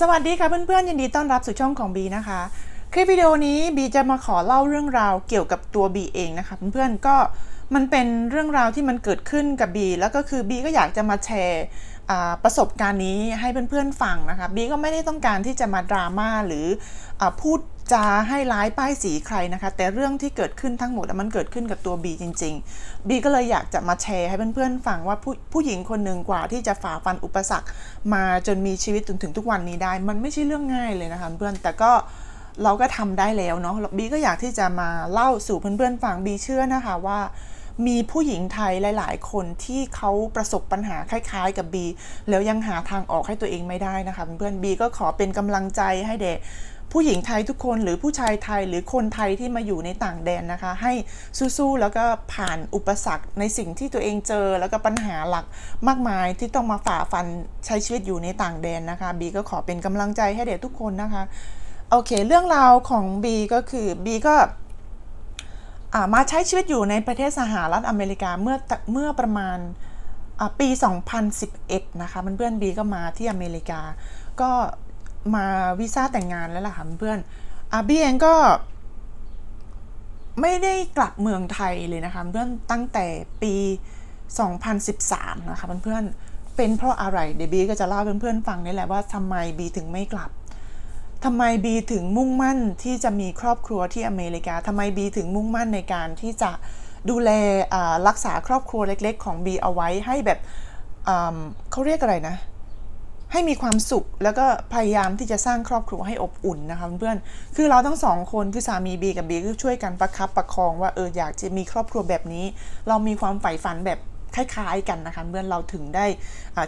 สวัสดีค่ะเพื่อนๆยินดีต้อนรับสู่ช่องของบีนะคะ คลิปวิดีโอนี้บีจะมาขอเล่าเรื่องราวเกี่ยวกับตัวบีเองนะคะเพื่อนๆก็มันเป็นเรื่องราวที่มันเกิดขึ้นกับบีแล้วก็คือบีก็อยากจะมาแชร์ประสบการณ์นี้ให้เพื่อนๆฟังนะคะบีก็ไม่ได้ต้องการที่จะมาดราม่าหรืออพูด จะให้ร้ายป้ายสีใครนะคะ แต่เรื่องที่เกิดขึ้นทั้งหมดมันเกิดขึ้นกับตัวบีจริงๆบีก็เลยอยากจะมาแชร์ให้เพื่อนๆฟังว่าผู้ผู้หญิงคนหนึ่งกว่าที่จะฝ่าฟันอุปสรรค มาจนมีชีวิตจนถึงทุกวันนี้ได้ มันไม่ใช่เรื่องง่ายเลยนะคะเพื่อนแต่ก็เราก็ทำได้แล้วเนาะบีก็อยากที่จะมาเล่าสู่เพื่อนๆฟังบีเชื่อนะคะว่า มีผู้หญิงไทยหลาย ๆ คนที่เขาประสบปัญหาคล้ายๆ กับบีแล้วยังหาทางออกให้ตัวเองไม่ได้นะคะเพื่อนบีก็ขอเป็นกำลังใจให้เด็กผู้หญิงไทยทุกคนหรือผู้ชายไทยหรือคนไทยที่มาอยู่ในต่างแดนนะคะ ให้สู้ๆแล้วก็ผ่านอุปสรรคในสิ่งที่ตัวเองเจอ แล้วก็ปัญหาหลักมากมายที่ต้องมาฝ่าฟันใช้ชีวิตอยู่ในต่างแดนนะคะบีก็ขอเป็นกำลังใจให้เด็กทุกคนนะคะโอเค เรื่องราวของบีก็คือบีก็ มาใช้ชีวิตอยู่ในประเทศสหรัฐอเมริกาเมื่อเมื่อประมาณปี 2011 นะคะเพื่อนๆบีก็มาที่อเมริกา ก็มาวีซ่าแต่งงานแล้วล่ะค่ะเพื่อนๆอ่าบีเองก็ไม่ได้กลับเมืองไทยเลยนะคะเพื่อนตั้งแต่ปี 2013 นะคะเพื่อนๆเป็นเพราะอะไรเดบีก็จะเล่าเพื่อนๆฟังนี่แหละว่าทำไมบีถึงไม่กลับ ทำไมบีถึงมุ่งมั่นที่จะมีครอบครัวที่อเมริกาทำไมบีถึงมุ่งมั่นในการที่จะดูแลรักษาครอบครัวเล็ก ๆ ของบีเอาไว้ให้แบบเขาเรียกอะไรนะ ให้มีความสุขแล้วก็พยายามที่จะสร้างครอบครัวให้อบอุ่นนะคะเพื่อนคือเราทั้งสองคนคือสามีบีกับบีก็ช่วยกันประคับประคองว่าเอออยากจะมีครอบครัวแบบนี้ เรามีความใฝ่ฝันแบบ คล้ายๆกันนะคะเพื่อนเราถึงได้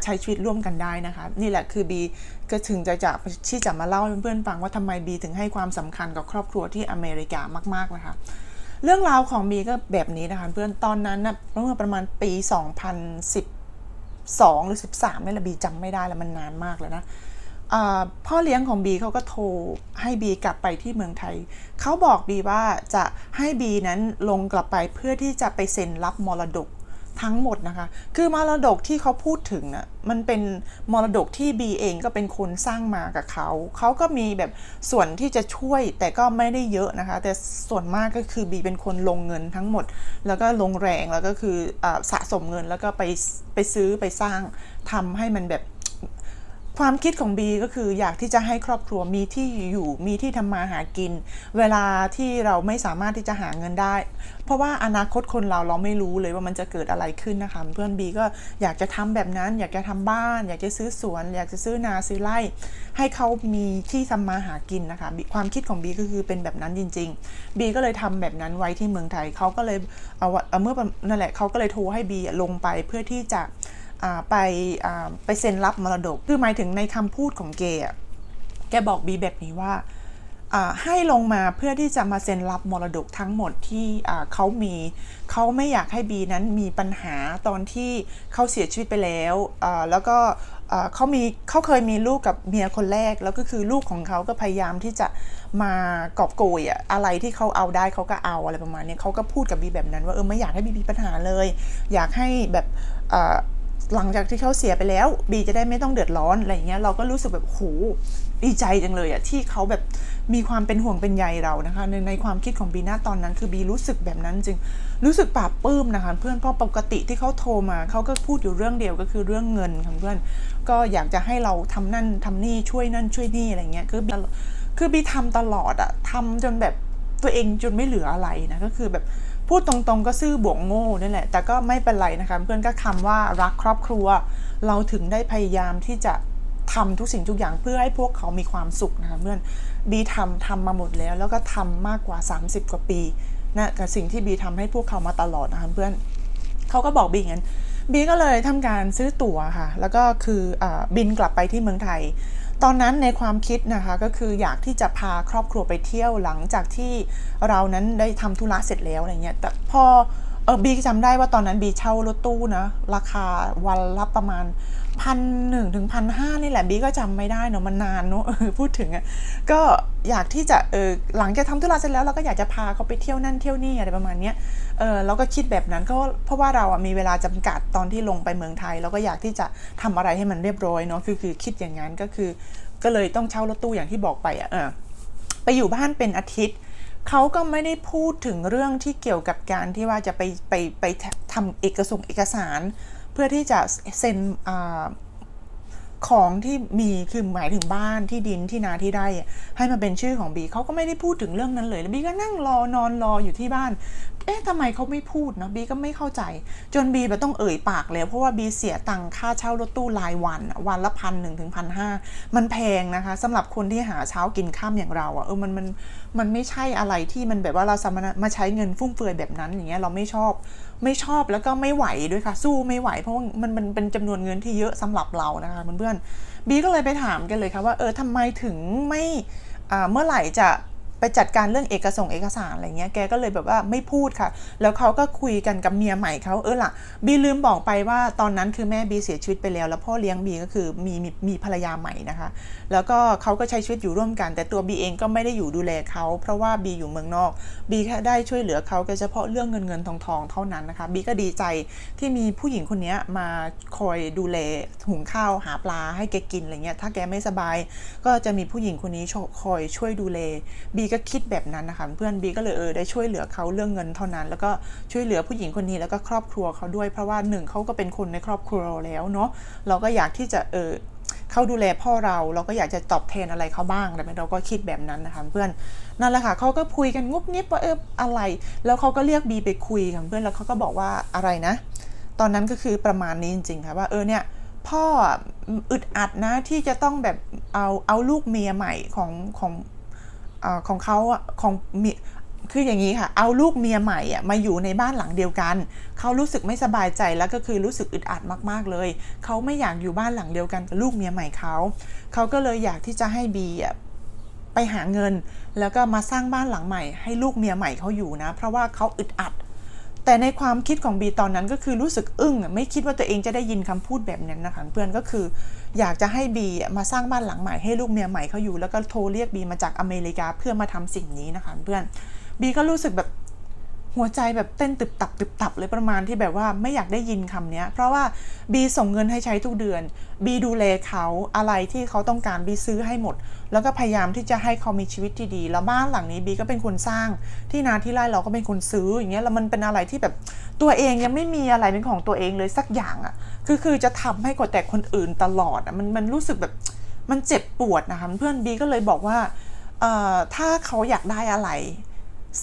ใช้ชีวิตร่วมกันได้นะคะ นี่แหละคือบีก็ถึงจะจะที่จะมาเล่าให้เพื่อนฟังว่าทำไมบีถึงให้ความสำคัญกับครอบครัวที่อเมริกามาก ๆนะคะ เรื่องราวของบีก็แบบนี้นะคะเพื่อนตอนนั้นนะเมื่อประมาณปี 2012 หรือ 13นี่แหละบีจำไม่ได้แล้วมันนานมากแล้วนะพ่อเลี้ยงของบีเขาก็โทรให้บีกลับไปที่เมืองไทย เขาบอกบีว่าจะให้บีนั้นลงกลับไปเพื่อที่จะไปเซ็นรับมรดก ทั้งหมดนะคะ คือมรดกที่เขาพูดถึงน่ะมันเป็นมรดกที่บีเองก็เป็นคนสร้างมากับเขา เขาก็มีแบบส่วนที่จะช่วยแต่ก็ไม่ได้เยอะนะคะ แต่ส่วนมากก็คือบีเป็นคนลงเงินทั้งหมด แล้วก็ลงแรงแล้วก็คืออสะสมเงินแล้วก็ไปไปซื้อไปสร้างทำให้มันแบบ ความคิดของบีก็คืออยากที่จะให้ครอบครัวมีที่อยู่มีที่ทำมาหากิน เวลาที่เราไม่สามารถที่จะหาเงินได้ เพราะว่าอนาคตคนเราเราไม่รู้เลยว่ามันจะเกิดอะไรขึ้นนะคะเพื่อนบีก็อยากจะทำแบบนั้น อยากจะทำบ้าน อยากจะซื้อสวน อยากจะซื้อนาซื้อไร่ให้เขามีที่ทำมาหากินนะคะความคิดของบีก็คือเป็นแบบนั้นจริงๆบีก็เลยทำแบบนั้นไว้ที่เมืองไทยเขาก็เลยเอาเมื่อนั่นแหละเขาก็เลยโทรให้บีลงไปเพื่อที่จะ ไปไปเซ็นรับมรดก คือหมายถึงในคำพูดของเกย์แกบอกบีแบบนี้ว่าให้ลงมาเพื่อที่จะมาเซ็นรับมรดกทั้งหมดที่เขามีเขาไม่อยากให้บีนั้นมีปัญหาตอนที่เขาเสียชีวิตไปแล้วแล้วก็เขามีเขาเคยมีลูกกับเมียคนแรก แล้วก็คือลูกของเขาก็พยายามที่จะมากอบโกยอะอะไรที่เขาเอาได้เขาก็เอาอะไรประมาณนี้เขาก็พูดกับบีแบบนั้น ว่าเออไม่อยากให้บีมีปัญหาเลย อยากให้แบบ หลังจากที่เขาเสียไปแล้วบีจะได้ไม่ต้องเดือดร้อนอะไรอย่างเงี้ยเราก็รู้สึกแบบโหดีใจจังเลยอะที่เขาแบบมีความเป็นห่วงเป็นใยเรานะคะ ในในความคิดของบีณตอนนั้น คือบีรู้สึกแบบนั้นจริงรู้สึกปลาบปลื้มนะคะ เพื่อนเพราะปกติที่เขาโทรมาเขาก็พูดอยู่เรื่องเดียวก็คือเรื่องเงินค่ะเพื่อนก็อยากจะให้เราทำนั่นทำนี่ช่วยนั่นช่วยนี่อะไรเงี้ยคือบีคือบีทำตลอดอะทำจนแบบตัวเองจนไม่เหลืออะไรนะก็คือแบบ พูดตรงๆก็ซื่อบวกโง่นั่แหละ แต่ก็ไม่เป็นไรนะคะ เพื่อนก็คำว่ารักครอบครัว เราถึงได้พยายามที่จะทำทุกสิ่งทุกอย่างเพื่อให้พวกเขามีความสุขนะคะเพื่อนบีทำทำมาหมดแล้ว แล้วก็ทำมากกว่า 30 กว่าปีนะกับสิ่งที่บีทำให้พวกเขามาตลอดนะคะเพื่อนเขาก็บอกบีอย่างนั้นบีก็เลยทำการซื้อตั๋วค่ะ แล้วก็คืออบินกลับไปที่เมืองไทย ตอนนั้นในความคิดนะคะก็คืออยากที่จะพาครอบครัวไปเที่ยวหลังจากที่เรานั้นได้ทำธุระเสร็จแล้วอะไรเงี้ยแต่พอเออบีจำได้ว่าตอนนั้นบีเช่ารถตู้นะราคาวันละประมาณ พันหนึ่งถึงพันห้านี่แหละบีก็จำไม่ได้เนาะมันนานเนาะพูดถึงอะก็อยากที่จะเออหลังจากทำธุระเสร็จแล้วเราก็อยากจะพาเขาไปเที่ยวนั่นเที่ยวนี่อะไรประมาณเนี้ยเออเราก็คิดแบบนั้นก็เพราะว่าเราอะมีเวลาจำกัดตอนที่ลงไปเมืองไทยเราก็อยากที่จะทำอะไรให้มันเรียบร้อยเนาะคือคือคิดอย่างนั้นก็คือ ก็เลยต้องเช่ารถตู้อย่างที่บอกไปอะเออไปอยู่บ้านเป็นอาทิตย์เขาก็ไม่ได้พูดถึงเรื่องที่เกี่ยวกับการที่ว่าจะไปไปไปทำเอกสงเอกสาร พื่อที่จะเซ็นอของที่มีคือหมายถึงบ้านที่ดินที่นาที่ได้ ให้มาเป็นชื่อของบีเขาก็ไม่ได้พูดถึงเรื่องนั้นเลยแล้วบีก็นั่งรอนอนรออยู่ที่บ้าน เอ๊ะทำไมเขาไม่พูดเนาะบีก็ไม่เข้าใจ จนบีแบบต้องเอ่ยปากแล้วเพราะว่าบีเสียตังค่าเช่ารถตู้รายวันวันละพันหนึ่งถึงพันห้ามันแพงนะคะสำหรับคนที่หาเช้ากินข้ามอย่างเราอะเออมันมันมันไม่ใช่อะไรที่มันแบบว่าเราสามารถมาใช้เงินฟุ่มเฟือยแบบนั้นอย่างเงี้ยเราไม่ชอบไม่ชอบแล้วก็ไม่ไหวด้วยค่ะ สู้ไม่ไหว เพราะว่ามันมันเป็นจำนวนเงินที่เยอะสำหรับเรานะคะเพื่อนๆบีก็เลยไปถามกันเลยค่ะว่าเออทำไมถึงไม่อ่าเมื่อไหร่จะ ไปจัดการเรื่องเอกสงเอกสารอะไรเงี้ยแกก็เลยแบบว่าไม่พูดค่ะ แล้วเขาก็คุยกันกับเมียใหม่เขาเออล่ะบีลืมบอกไปว่าตอนนั้นคือแม่บีเสียชีวิตไปแล้ว แล้วพ่อเลี้ยงบีก็คือมีมีมีภรรยาใหม่นะคะ แล้วก็เขาก็ใช้ชีวิตอยู่ร่วมกัน แต่ตัวบีเองก็ไม่ได้อยู่ดูแลเขาเพราะว่าบีอยู่เมืองนอกบีแค่ได้ช่วยเหลือเขาแค่เฉพาะเรื่องเงินเงินทองทองเท่านั้นนะคะบีก็ดีใจที่มีผู้หญิงคนนี้มาคอยดูแลหุงข้าวหาปลาให้แกกินอะไรเงี้ยถ้าแกไม่สบาย ก็จะมีผู้หญิงคนนี้คอยช่วยดูแลบีก็คิดแบบนั้นนะคะเพื่อนบีก็เลยเออได้ช่วยเหลือเขาเรื่องเงินเท่านั้น แล้วก็ช่วยเหลือผู้หญิงคนนี้แล้วก็ครอบครัวเขาด้วยเพราะว่าหนึ่งเขาก็เป็นคนในครอบครัวเราแล้วเนาะเราก็อยากที่จะเออเขาดูแลพ่อเราเราก็อยากจะตอบแทนอะไรเขาบ้างแต่เราก็คิดแบบนั้นนะคะเพื่อนนั่นแหละค่ะเขาก็คุยกันงุบงิบว่าเอออะไร แล้วเขาก็เรียกบีไปคุยค่ะเพื่อนแล้วเขาก็บอกว่าอะไรนะ ตอนนั้นก็คือประมาณนี้จริงๆค่ะว่าเออเนี่ยพ่ออึดอัดนะที่จะต้องแบบเอาเอาลูกเมียใหม่ของของ อของเขาของมีคืออย่างนี้ค่ะ เอาลูกเมียใหม่อะมาอยู่ในบ้านหลังเดียวกัน เขารู้สึกไม่สบายใจแล้วก็คือรู้สึกอึดอัดมากๆเลย เขาไม่อยากอยู่บ้านหลังเดียวกันกับลูกเมียใหม่เขา เขาก็เลยอยากที่จะให้บีอะไปหาเงิน แล้วก็มาสร้างบ้านหลังใหม่ ให้ลูกเมียใหม่เขาอยู่นะ เพราะว่าเขาอึดอัด แต่ในความคิดของบีตอนนั้นก็คือรู้สึกอึ้งไม่คิดว่าตัวเองจะได้ยินคำพูดแบบนั้นนะคะเพื่อนก็คือ อยากจะให้บีมาสร้างบ้านหลังใหม่ให้ลูกเมียใหม่เขาอยู่แล้วก็โทรเรียกบีมาจากอเมริกาเพื่อมาทำสิ่งนี้นะคะเพื่อนบีก็รู้สึกแบบ หัวใจแบบเต้นตึบตับตึบตับเลยประมาณที่แบบว่าไม่อยากได้ยินคำนี้เพราะว่าบีส่งเงินให้ใช้ทุกเดือนบีดูแลเขาอะไรที่เขาต้องการบีซื้อให้หมด แล้วก็พยายามที่จะให้เขามีชีวิตที่ดี แล้วบ้านหลังนี้บีก็เป็นคนสร้าง ที่นาที่ไร่เราก็เป็นคนซื้ออย่างเงี้ยแล้วมันเป็นอะไรที่แบบตัวเองยังไม่มีอะไรเป็นของตัวเองเลยสักอย่างอะ่ะคือคือจะทำให้กว่าแต่คนอื่นตลอดอะ่ะมันมันรู้สึกแบบมันเจ็บปวดนะคะเพื่อนบีก็เลยบอกว่าเออถ้าเขาอยากได้อะไร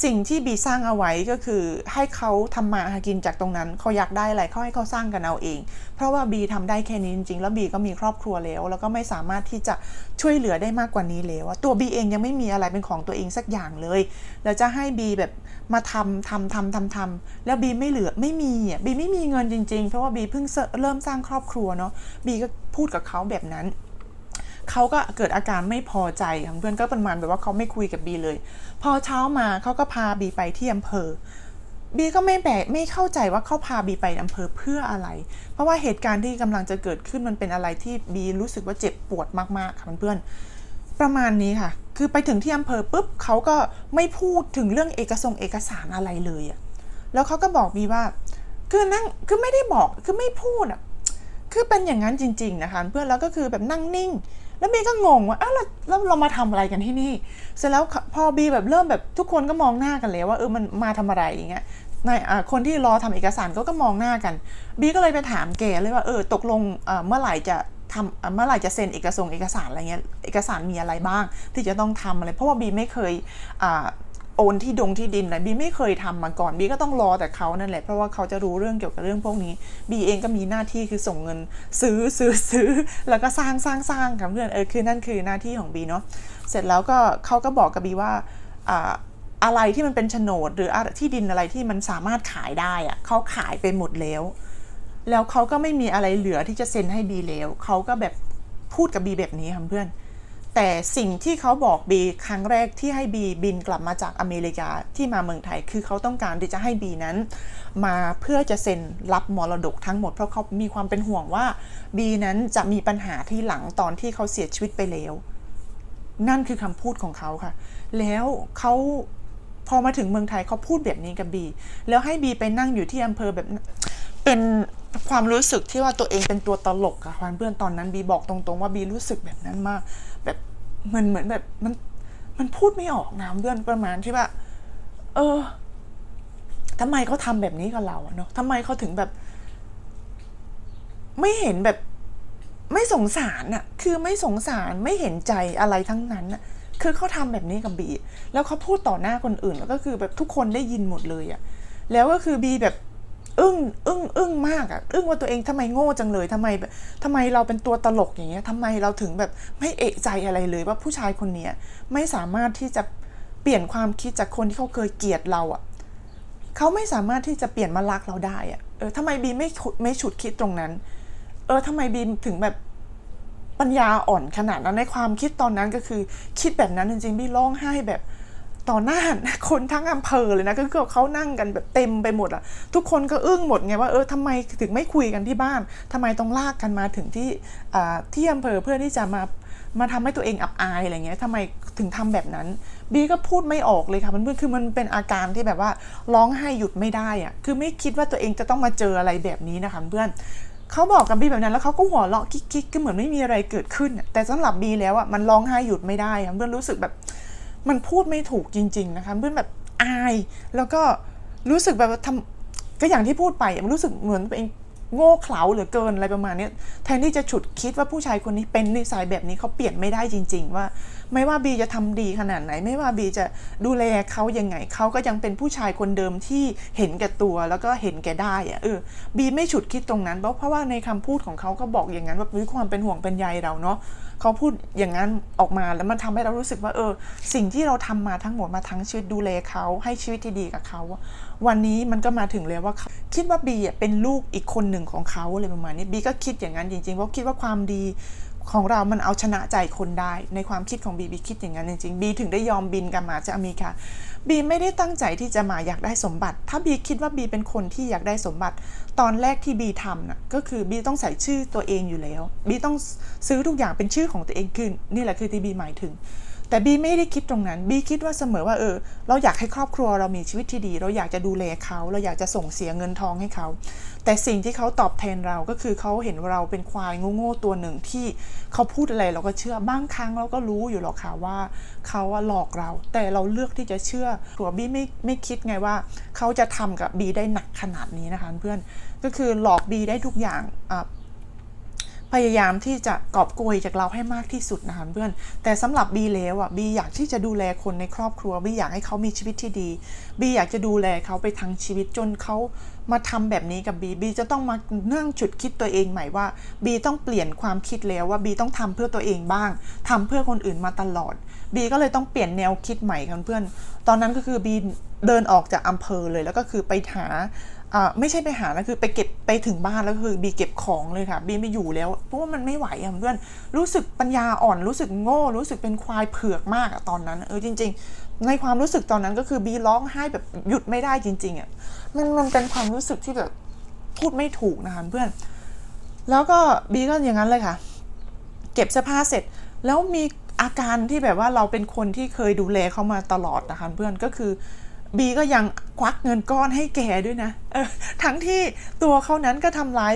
สิ่งที่บีสร้างเอาไว้ก็คือให้เขาทำมาหากินจากตรงนั้นเขาอยากได้อะไรเขาให้เขาสร้างกันเอาเอง เพราะว่าบีทำได้แค่นี้จริงๆแล้วบีก็มีครอบครัวแล้ว แล้วก็ไม่สามารถที่จะช่วยเหลือได้มากกว่านี้แล้วตัวบีเองยังไม่มีอะไรเป็นของตัวเองสักอย่างเลยแล้วจะให้บีแบบมาทำทำทำทำทำแล้วบีไม่เหลือไม่มีอะบีไม่มีเงินจริงๆ เพราะว่าบีเพิ่งเริ่มสร้างครอบครัวเนาะบีก็พูดกับเขาแบบนั้น เขาก็เกิดอาการไม่พอใจค่ะเพื่อนก็ประมาณแบบว่าเขาไม่คุยกับบีเลย พอเช้ามาเขาก็พาบีไปที่อำเภอบีก็ไม่แบกไม่เข้าใจว่าเขาพาบีไปอำเภอเพื่ออะไร เพราะว่าเหตุการณ์ที่กำลังจะเกิดขึ้นมันเป็นอะไรที่บีรู้สึกว่าเจ็บปวดมากๆค่ะเพื่อนประมาณนี้ค่ะ คือไปถึงที่อำเภอปุ๊บเขาก็ไม่พูดถึงเรื่องเอกสงเอกสารอะไรเลยอะแล้วเขาก็บอกบีว่า คือนั่งคือไม่ได้บอกคือไม่พูดอะคือเป็นอย่างนั้นจริง ๆนะคะ เพื่อนแล้วก็คือแบบนั่งนิ่ง แล้วบีก็งงว่าอ้าวแล้วเรามาทำอะไรกันที่นี่ เสร็จแล้วพอบีแบบเริ่มแบบทุกคนก็มองหน้ากันแล้วว่าเออมันมาทำอะไรอย่างเงี้ยนายคนที่รอทำเอกสารก็ก็มองหน้ากัน บีก็เลยไปถามแกเลยว่าเออตกลงเมื่อไหร่จะทำเมื่อไหร่จะเซ็นเอกสงเอกสารอะไรเงี้ยเอกสารมีอะไรบ้างที่จะต้องทำอะไร เพราะว่าบีไม่เคย โอนที่ดงที่ดินอะไรบีไม่เคยทำมาก่อนบีก็ต้องรอแต่เขานั่นแหละเพราะว่าเขาจะรู้เรื่องเกี่ยวกับเรื่องพวกนี้บีเองก็มีหน้าที่คือส่งเงินซื้อซื้อซื้อแล้วก็สร้างสร้างสร้างค่ะเพื่อนเออคือนั่นคือหน้าที่ของบีเนาะเสร็จแล้วก็เขาก็บอกกับบีว่าอะไรที่มันเป็นโฉนดหรือที่ดินอะไรที่มันสามารถขายได้อะเขาขายไปหมดแล้ว แล้วเขาก็ไม่มีอะไรเหลือที่จะเซ็นให้บีแล้วเขาก็แบบพูดกับบีแบบนี้ค่ะเพื่อน แต่สิ่งที่เขาบอกบีครั้งแรกที่ให้บีบินกลับมาจากอเมริกาที่มาเมืองไทย คือเขาต้องการที่จะให้บีนั้น มาเพื่อจะเซ็นรับมรดกทั้งหมด เพราะเขามีความเป็นห่วงว่าบีนั้นจะมีปัญหาที่หลังตอนที่เขาเสียชีวิตไปแล้ว นั่นคือคำพูดของเขาค่ะ แล้วเขาพอมาถึงเมืองไทยเขาพูดแบบนี้กับบี แล้วให้บีไปนั่งอยู่ที่อำเภอแบบเป็นความรู้สึกที่ว่าตัวเองเป็นตัวตลกอะความเพื่อนตอนนั้นบีบอกตรงๆว่าบีรู้สึกแบบนั้นมาก มันเหมือนแบบมันมันพูดไม่ออกนะเพื่อนประมาณที่ว่า เออทำไมเขาทำแบบนี้กับเราอะเนาะทำไมเขาถึงแบบ ไม่เห็นแบบ ไม่สงสารอะคือไม่สงสารไม่เห็นใจอะไรทั้งนั้นอะคือเขาทำแบบนี้กับบี แล้วเขาพูดต่อหน้าคนอื่นแล้วก็คือแบบทุกคนได้ยินหมดเลยอะแล้วก็คือบีแบบ อึ้งอึ้งอึ้งมากอะอึ้งว่าตัวเองทำไมโง่จังเลยทำไมแบบทำไมเราเป็นตัวตลกอย่างเงี้ยทำไมเราถึงแบบไม่เอะใจอะไรเลยว่าผู้ชายคนเนี้ยไม่สามารถที่จะเปลี่ยนความคิดจากคนที่เขาเคยเกลียดเราอะเขาไม่สามารถที่จะเปลี่ยนมารักเราได้อะเออทำไมบีไม่ไม่ฉุดคิดตรงนั้น เออทำไมบีถึงแบบปัญญาอ่อนขนาดนั้นในความคิดตอนนั้นก็คือ คิดแบบนั้นจริงๆ บีร้องไห้แบบ ต่อหน้าคนทั้งอำเภอเลยนะก็คือเขานั่งกันแบบเต็มไปหมดอะทุกคนก็อึ้งหมดไงว่าเออทำไมถึงไม่คุยกันที่บ้านทำไมต้องลากกันมาถึงที่ที่อำเภอเพื่อที่จะมามาทำให้ตัวเองอับอายอะไรเงี้ยทำไมถึงทำแบบนั้นบีก็พูดไม่ออกเลยค่ะมันเพื่อนคือมันเป็นอาการที่แบบว่าร้องไห้หยุดไม่ได้อะคือไม่คิดว่าตัวเองจะต้องมาเจออะไรแบบนี้นะคะเพื่อนเขาบอกกับบีแบบนั้นแล้วเขาก็หัวเราะกิ๊กๆก็เหมือนไม่มีอะไรเกิดขึ้น แต่สำหรับบีแล้วอะมันร้องไห้หยุดไม่ได้ค่ะเพื่อนรู้สึกแบบ มันพูดไม่ถูกจริง ๆ นะคะเพื่อนแบบอาย แล้วก็รู้สึกแบบว่าทำก็อย่างที่พูดไปมันรู้สึกเหมือนตัวเองโง่เขลาเหลือเกินอะไรประมาณนี้แทนที่จะฉุดคิดว่าผู้ชายคนนี้เป็นนิสัยแบบนี้เขาเปลี่ยนไม่ได้จริง ๆ ว่า ไม่ว่าบีจะทำดีขนาดไหน ไม่ว่าบีจะดูแลเขายังไงเขาก็ยังเป็นผู้ชายคนเดิมที่เห็นแก่ตัวแล้วก็เห็นแก่ได้อะเออบีไม่ฉุดคิดตรงนั้นเพราะเพราะว่าในคำพูดของเขาก็บอกอย่างนั้นว่าด้วยความเป็นห่วงเป็นใยเราเนาะ เขาพูดอย่างนั้นออกมาแล้วมันทำให้เรารู้สึกว่าเออ สิ่งที่เราทำมาทั้งหมดมาทั้งชีวิตดูแลเขาให้ชีวิตที่ดีกับเขาวันนี้มันก็มาถึงแล้วว่าเขาคิดว่าบีเป็นลูกอีกคนหนึ่งของเขาอะไรประมาณนี้บีก็คิดอย่างนั้นจริงๆเพราะคิดว่าความดี ของเรามันเอาชนะใจคนได้ ในความคิดของบีบีคิดอย่างนั้นจริงๆบีถึงได้ยอมบินกลับมาจากอเมริกาบีไม่ได้ตั้งใจที่จะมาอยากได้สมบัติ ถ้าบีคิดว่าบีเป็นคนที่อยากได้สมบัติ ตอนแรกที่บีทำน่ะก็คือบีต้องใส่ชื่อตัวเองอยู่แล้วบีต้องซื้อทุกอย่างเป็นชื่อของตัวเองคือนี่แหละคือที่บีหมายถึง แต่บีไม่ได้คิดตรงนั้นบีคิดว่าเสมอว่าเออ เราอยากให้ครอบครัวเรามีชีวิตที่ดี เราอยากจะดูแลเขา เราอยากจะส่งเสียเงินทองให้เขา แต่สิ่งที่เขาตอบแทนเราก็คือเขาเห็นเราเป็นควายโง่ๆตัวหนึ่งที่เขาพูดอะไรเราก็เชื่อบางครั้งเราก็รู้อยู่หรอกค่ะว่าเขาหลอกเรา แต่เราเลือกที่จะเชื่อตัวบีไม่ไม่คิดไงว่า เขาจะทำกับบีได้หนักขนาดนี้นะคะเพื่อนก็คือหลอกบีได้ทุกอย่างอะ พยายามที่จะกอบโกยจากเราให้มากที่สุดนะคะเพื่อน แต่สำหรับบีแล้วอะบีอยากที่จะดูแลคนในครอบครัวบีอยากให้เขามีชีวิตที่ดีบีอยากจะดูแลเขาไปทั้งชีวิตจนเขามาทำแบบนี้กับบีบีจะต้องมานั่งฉุดคิดตัวเองใหม่ว่าบีต้องเปลี่ยนความคิดแล้วว่าบีต้องทำเพื่อตัวเองบ้างทำเพื่อคนอื่นมาตลอดบีก็เลยต้องเปลี่ยนแนวคิดใหม่ค่ะเพื่อน ตอนนั้นก็คือบีเดินออกจากอำเภอเลยแล้วก็คือไปหา ไม่ใช่ไปหานะคือไปเก็บไปถึงบ้านแล้วคือบีเก็บของเลยค่ะบีไม่อยู่แล้วเพราะว่ามันไม่ไหวอะเพื่อนรู้สึกปัญญาอ่อนรู้สึกโง่ รู้สึกเป็นควายเผือกมากอะตอนนั้น เออจริง ๆ ในความรู้สึกตอนนั้นก็คือบีร้องไห้แบบหยุดไม่ได้จริงๆอะมันมันเป็นความรู้สึกที่แบบพูดไม่ถูกนะคะเพื่อน แล้วก็บีก็อย่างนั้นเลยค่ะ เก็บเสื้อผ้าเสร็จแล้วมีอาการที่แบบว่าเราเป็นคนที่เคยดูแลเขามาตลอดนะคะเพื่อนก็คือ บีก็ยังควักเงินก้อนให้แกด้วยนะออทั้งที่ตัวเขานั้นก็ทำร้าย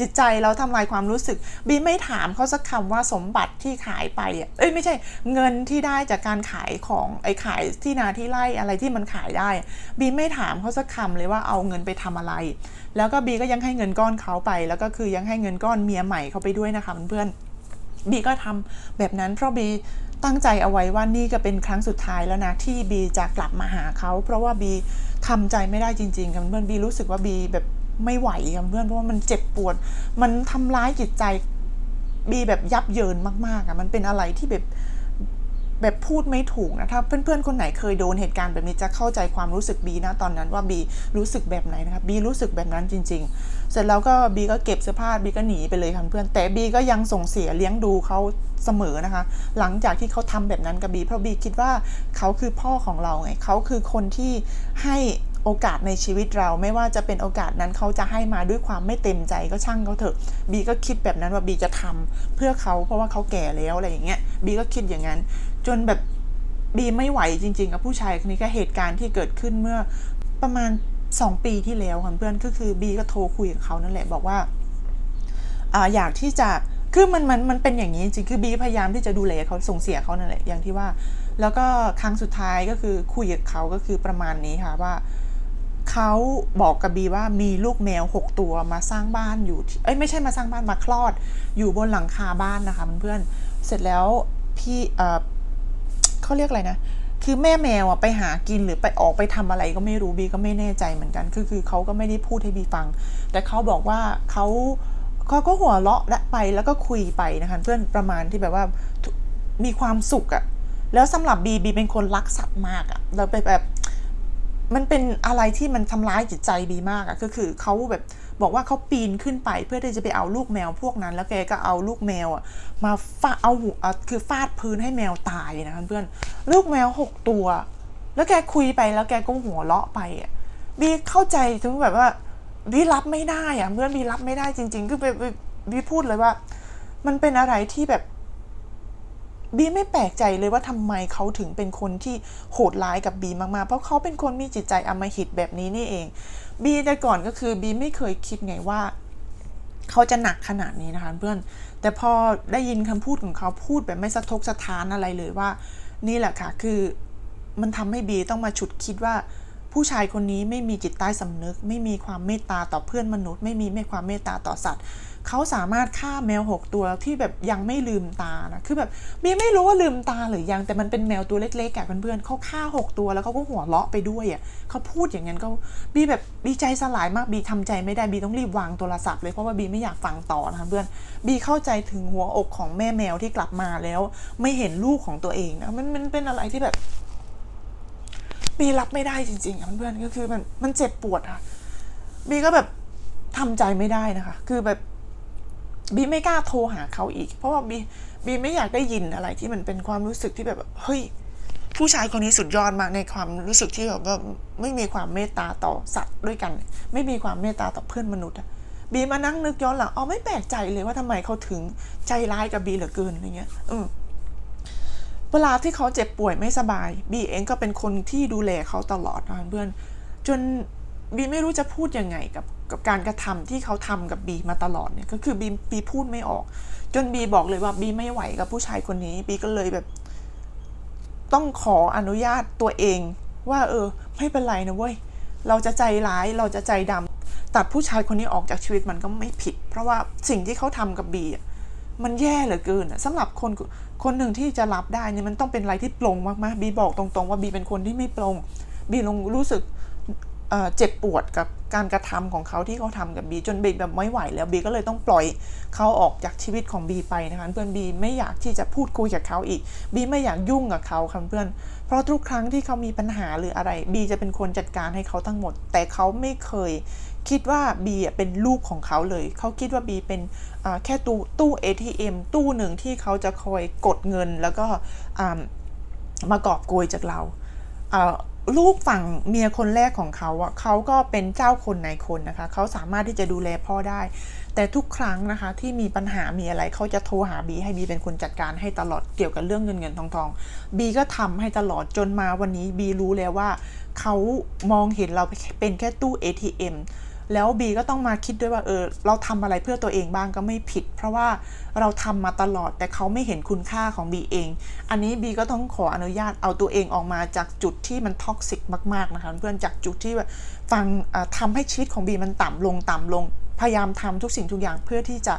จิตใจเราทำลายความรู้สึก บีไม่ถามเขาสักคำว่าสมบัติที่ขายไปอะเอ้ยไม่ใช่เงินที่ได้จากการขายของไอ้ขายที่นาที่ไร่อะไรที่มันขายได้ บีไม่ถามเขาสักคำเลยว่าเอาเงินไปทำอะไร แล้วก็บีก็ยังให้เงินก้อนเขาไป แล้วก็คือยังให้เงินก้อนเมียใหม่เขาไปด้วยนะคะเพื่อนๆ บีก็ทำแบบนั้นเพราะบีตั้งใจเอาไว้ว่านี่ก็เป็นครั้งสุดท้ายแล้วนะที่บีจะกลับมาหาเขาเพราะว่าบีทำใจไม่ได้จริงๆค่ะเพื่อนบีรู้สึกว่าบีแบบไม่ไหวค่ะเพื่อนเพราะว่ามันเจ็บปวด มันทำร้ายจิตใจบีแบบยับเยินมากๆอะมันเป็นอะไรที่แบบแบบพูดไม่ถูกนะถ้าเพื่อนๆคนไหนเคยโดนเหตุการณ์แบบนี้จะเข้าใจความรู้สึกบีนะตอนนั้นว่าบีรู้สึกแบบไหนนะครับบีรู้สึกแบบนั้นจริง ๆ เสร็จแล้วก็บีก็เก็บเสื้อผ้าบีก็หนีไปเลยค่ะเพื่อนแต่บีก็ยังส่งเสียเลี้ยงดูเขาเสมอนะคะ หลังจากที่เขาทำแบบนั้นกับบีเพราะบีคิดว่าเขาคือพ่อของเราไงเขาคือคนที่ให้โอกาสในชีวิตเราไม่ว่าจะเป็นโอกาสนั้นเขาจะให้มาด้วยความไม่เต็มใจก็ช่างเขาเถอะบีก็คิดแบบนั้นว่าบีจะทำเพื่อเขาเพราะว่าเขาแก่แล้วอะไรอย่างเงี้ยบีก็คิดอย่างนั้น จนแบบบีไม่ไหวจริง ๆ กับผู้ชายคนนี้ก็เหตุการณ์ที่เกิดขึ้นเมื่อประมาณ 2 ปีที่แล้วค่ะเพื่อนก็คือบีก็โทรคุยกับเขานั่นแหละบอกว่าอ่าอยากที่จะคือมันมันมันเป็นอย่างนี้จริงคือบีพยายามที่จะดูแลเขาส่งเสียเขานั่นแหละอย่างที่ว่า แล้วก็ครั้งสุดท้ายก็คือคุยกับเขาก็คือประมาณนี้ค่ะว่าเขาบอกกับบีว่ามีลูกแมว6ตัวมาสร้างบ้านอยู่เอ้ยไม่ใช่มาสร้างบ้านมาคลอด อยู่บนหลังคาบ้านนะคะเพื่อนๆเสร็จแล้วพี่เออเขาเรียกอะไรนะ คือแม่แมวอะไปหากินหรือไปออกไปทำอะไรก็ไม่รู้บีก็ไม่แน่ใจเหมือนกัน คือคือเขาก็ไม่ได้พูดให้บีฟัง แต่เขาบอกว่าเขาเขาก็หัวเราะและไปแล้วก็คุยไปนะคะเพื่อนประมาณที่แบบว่ามีความสุขอะแล้วสำหรับบีบีเป็นคนรักสัตว์มากอะเราไปแบบมันเป็นอะไรที่มันทำร้ายจิตใจบีมากอะก็คือเขาแบบ บอกว่าเขาปีนขึ้นไปเพื่อที่จะไปเอาลูกแมวพวกนั้น แล้วแกก็เอาลูกแมวอะมาฟาดเอาหัวคือฟาดพื้นให้แมวตายนะเพื่อนลูกแมวหกตัว แล้วแกคุยไปแล้วแกก็หัวเราะไปอะบีเข้าใจถึงแบบว่าบีรับไม่ได้อะเพื่อนบีรับไม่ได้จริง ๆ คือบีพูดเลยว่า มันเป็นอะไรที่แบบ บีไม่แปลกใจเลยว่าทำไมเขาถึงเป็นคนที่โหดร้ายกับบีมากๆ เพราะเขาเป็นคนมีจิตใจอมหิตแบบนี้นี่เอง บีแต่ก่อนก็คือบีไม่เคยคิดไงว่าเขาจะหนักขนาดนี้นะคะเพื่อน แต่พอได้ยินคำพูดของเขาพูดแบบไม่สะทกสะท้านอะไรเลยว่า นี่แหละค่ะ คือมันทำให้บีต้องมาฉุดคิดว่า ผู้ชายคนนี้ไม่มีจิตใต้สำนึก ไม่มีความเมตตาต่อเพื่อนมนุษย์ ไม่มีไม่ความเมตตาต่อสัตว์ เขาสามารถฆ่าแมวหกตัวที่แบบยังไม่ลืมตานะคือแบบบีไม่รู้ว่าลืมตาหรือยังแต่มันเป็นแมวตัวเล็กๆอะเพื่อนๆเขาฆ่าหกตัวแล้วเขาก็หัวเราะไปด้วยอะเขาพูดอย่างนั้นก็บีแบบบีใจสลายมากบีทำใจไม่ได้บีต้องรีบวางโทรศัพท์เลยเพราะว่าบีไม่อยากฟังต่อนะคะเพื่อนบีเข้าใจถึงหัวอกของแม่แมวที่กลับมาแล้ว ไม่เห็นลูกของตัวเองนะมันมันเป็นอะไรที่แบบบีรับไม่ได้จริงๆอะเพื่อนๆก็คือมันมันเจ็บปวดค่ะบีก็แบบทำใจไม่ได้นะคะ คือแบบ บีไม่กล้าโทรหาเขาอีก เพราะว่าบีบีไม่อยากได้ยินอะไรที่มันเป็นความรู้สึกที่แบบเฮ้ยผู้ชายคนนี้สุดยอดมากในความรู้สึกที่แบบว่าไม่มีความเมตตาต่อสัตว์ด้วยกัน ไม่มีความเมตตาต่อเพื่อนมนุษย์อะบีมานั่งนึกย้อนหลังอ๋อไม่แปลกใจเลยว่าทำไมเขาถึงใจร้ายกับบีเหลือเกินอะไรเงี้ยอืมเวลาที่เขาเจ็บป่วยไม่สบายบีเองก็เป็นคนที่ดูแลเขาตลอดนะเพื่อน จนบีไม่รู้จะพูดยังไงกับ กับการกระทำที่เขาทำกับบีมาตลอดเนี่ยก็คือบีบีพูดไม่ออก จนบีบอกเลยว่าบีไม่ไหวกับผู้ชายคนนี้บีก็เลยแบบ ต้องขออนุญาตตัวเอง ว่า เออ ไม่เป็นไรนะเว้ยเราจะใจร้ายเราจะใจดำตัดผู้ชายคนนี้ออกจากชีวิตมันก็ไม่ผิด เพราะว่าสิ่งที่เขาทำกับบีมันแย่เหลือเกินอะสำหรับคนคนหนึ่งที่จะรับได้เนี่ยมันต้องเป็นอะไรที่ปลงมากๆบีบอกตรงๆ ว่าบีเป็นคนที่ไม่ปลงบีลงรู้สึกเจ็บปวดกับ การกระทำของเขาที่เขาทำกับบีจนบีแบบไม่ไหวแล้วบีก็เลยต้องปล่อยเขาออกจากชีวิตของบีไปนะคะเพื่อนบีไม่อยากที่จะพูดคุยกับเขาอีกบีไม่อยากยุ่งกับเขาค่ะเพื่อน เพราะทุกครั้งที่เขามีปัญหาหรืออะไรบีจะเป็นคนจัดการให้เขาทั้งหมด แต่เขาไม่เคยคิดว่าบีเป็นลูกของเขาเลย เขาคิดว่าบีเป็นแค่ตู้ตู้ ATM ตู้หนึ่งที่เขาจะคอยกดเงินแล้วก็มากอบโกยจากเรา ลูกฝั่งเมียคนแรกของเขาอะเขาก็เป็นเจ้าคนนายคนนะคะ เขาสามารถที่จะดูแลพ่อได้ แต่ทุกครั้งนะคะ ที่มีปัญหามีอะไรเขาจะโทรหาบีให้บีเป็นคนจัดการให้ตลอดเกี่ยวกับเรื่องเงินเงินทองทองบีก็ทำให้ตลอดจนมาวันนี้บีรู้แล้วว่าเขามองเห็นเราเป็นแค่ตู้ ATM แล้วบีก็ต้องมาคิดด้วยว่าเออเราทำอะไรเพื่อตัวเองบ้างก็ไม่ผิด เพราะว่าเราทำมาตลอดแต่เขาไม่เห็นคุณค่าของบีเอง อันนี้บีก็ต้องขออนุญาตเอาตัวเองออกมาจากจุดที่มันท็อกซิกมากๆนะคะเพื่อนจากจุดที่แบบฟังทำทำให้ชีวิตของบีมันต่ำลงต่ำลง พยายามทำทุกสิ่งทุกอย่างเพื่อที่จะ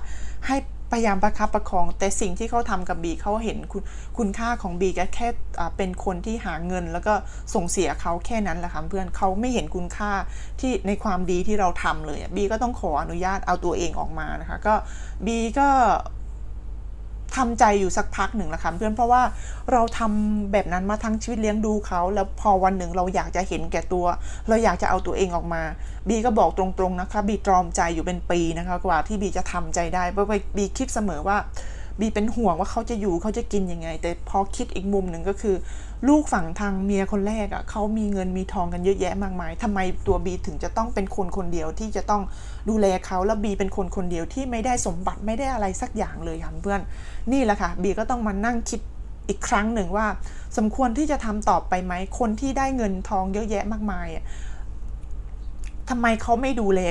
ให้ พยายามประคับประคอง แต่สิ่งที่เขาทำกับบีเขาเห็นคุณคุณค่าของบีก็แค่เป็นคนที่หาเงิน แล้วก็ส่งเสียเขาแค่นั้นแหละค่ะเพื่อนเขาไม่เห็นคุณค่าที่ในความดีที่เราทำเลยบีก็ต้องขออนุญาตเอาตัวเองออกมานะคะก็บีก็ ทำใจอยู่สักพักหนึ่งละค่ะเพื่อนเพราะว่าเราทำแบบนั้นมาทั้งชีวิตเลี้ยงดูเขา แล้วพอวันหนึ่งเราอยากจะเห็นแก่ตัว เราอยากจะเอาตัวเองออกมา บีก็บอกตรงๆนะคะ บีตรอมใจอยู่เป็นปีนะคะกว่าที่บีจะทำใจได้เพราะบีคิดเสมอว่า บีเป็นห่วงว่าเขาจะอยู่เขาจะกินยังไง แต่พอคิดอีกมุมหนึ่งก็คือ ลูกฝั่งทางเมียคนแรกอะ่ะเขามีเงินมีทองกันเยอะแยะมากมายทำไมตัวบีถึงจะต้องเป็นคนคนเดียวที่จะต้องดูแลเขาแล้วบีเป็นคนคนเดียวที่ไม่ได้สมบัติไม่ได้อะไรสักอย่างเลยค่ะเพื่อน นี่แหละค่ะบีก็ต้องมานั่งคิดอีกครั้งหนึ่งว่า สมควรที่จะทำต่อไปไหมคนที่ได้เงินทองเยอะแยะมากมายอะทำไมเขาไม่ดูแล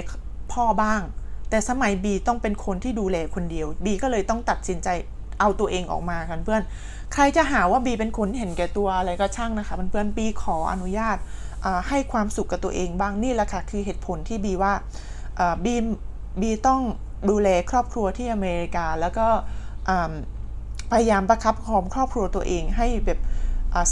พ่อบ้าง แต่สมัยบีต้องเป็นคนที่ดูแลคนเดียวบีก็เลยต้องตัดสินใจเอาตัวเองออกมาค่ะเพื่อน ใครจะหาว่าบีเป็นคนเห็นแก่ตัวอะไรก็ช่างนะคะเพื่อนๆบีขออนุญาตให้ความสุขกับตัวเองบ้างนี่แหละค่ะคือเหตุผลที่บีว่าบีบีต้องดูแลครอบครัวที่อเมริกา แล้วก็พยายามประคับปรองครอบครัวตัวเองให้แบบ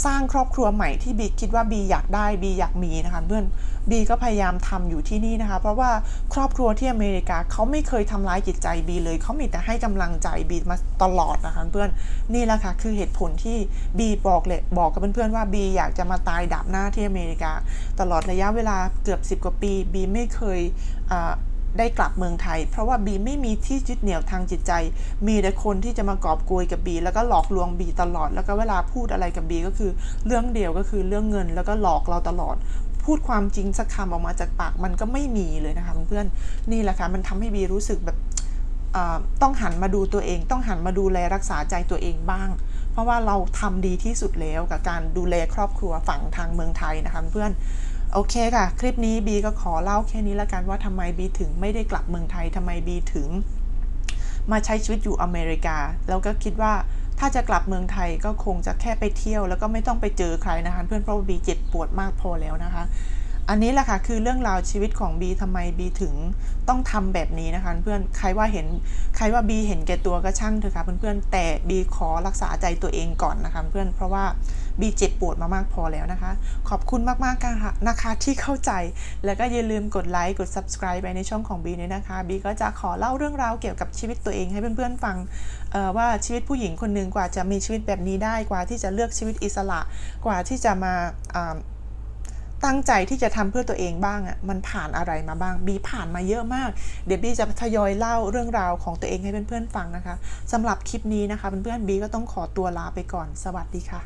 สร้างครอบครัวใหม่ที่บีคิดว่าบีอยากได้บีอยากมีนะคะเพื่อนบีก็พยายามทำอยู่ที่นี่นะคะ เพราะว่าครอบครัวที่อเมริกาเขาไม่เคยทำร้ายจิตใจบีเลยเขามีแต่ให้กำลังใจบีมาตลอดนะคะเพื่อนนี่แหละค่ะคือเหตุผลที่บีบอกเลยบอกกับเพื่อนๆว่าบีอยากจะมาตายดับหน้าที่อเมริกา ตลอดระยะเวลาเกือบ 10 กว่าปีบีไม่เคย ได้กลับเมืองไทย เพราะว่าบีไม่มีที่ยึดเหนี่ยวทางจิตใจ มีแต่คนที่จะมากอบโกยกับบี แล้วก็หลอกลวงบีตลอด แล้วก็เวลาพูดอะไรกับบีก็คือเรื่องเดียวก็คือเรื่องเงิน แล้วก็หลอกเราตลอด พูดความจริงสักคำออกมาจากปากมันก็ไม่มีเลยนะคะเพื่อนๆนี่แหละค่ะมันทำให้บีรู้สึกแบบต้องหันมาดูตัวเอง ต้องหันมาดูแลรักษาใจตัวเองบ้าง เพราะว่าเราทำดีที่สุดแล้วกับการดูแลครอบครัวฝั่งทางเมืองไทยนะคะเพื่อน โอเคค่ะ คลิปนี้บีก็ขอเล่าแค่นี้ละกันว่าทำไมบีถึงไม่ได้กลับเมืองไทยทำไมบีถึง มาใช้ชีวิตอยู่อเมริกา แล้วก็คิดว่าถ้าจะกลับเมืองไทยก็คงจะแค่ไปเที่ยว แล้วก็ไม่ต้องไปเจอใครนะคะ เพื่อนเพราะว่าบีเจ็บปวดมากพอแล้วนะคะ อันนี้แหละค่ะคือเรื่องราวชีวิตของบีทำไมบีถึงต้องทำแบบนี้นะคะเพื่อนใครว่าเห็นใครว่าบีเห็นแก่ตัวก็ช่างเถอะค่ะเพื่อนๆแต่บีขอรักษาใจตัวเองก่อนนะคะเพื่อนเพราะว่าบีเจ็บปวดมามากพอแล้วนะคะ ขอบคุณมากๆค่ะนะคะที่เข้าใจ แล้วก็อย่าลืมกดไลค์กด subscribe ไปในช่องของบีด้วยนะคะบีก็จะขอเล่าเรื่องราวเกี่ยวกับชีวิตตัวเองให้เพื่อนๆฟังว่าชีวิตผู้หญิงคนหนึ่งกว่าจะมีชีวิตแบบนี้ได้กว่าที่จะเลือกชีวิตอิสระกว่าที่จะมา ตั้งใจที่จะทำเพื่อตัวเองบ้างอะ่ะมันผ่านอะไรมาบ้าง บีผ่านมาเยอะมาก เดี๋ยวบีจะทยอยเล่าเรื่องราวของตัวเองให้เพื่อนๆฟังนะคะสำหรับคลิปนี้นะคะเพื่อนๆบีก็ต้องขอตัวลาไปก่อน สวัสดีค่ะ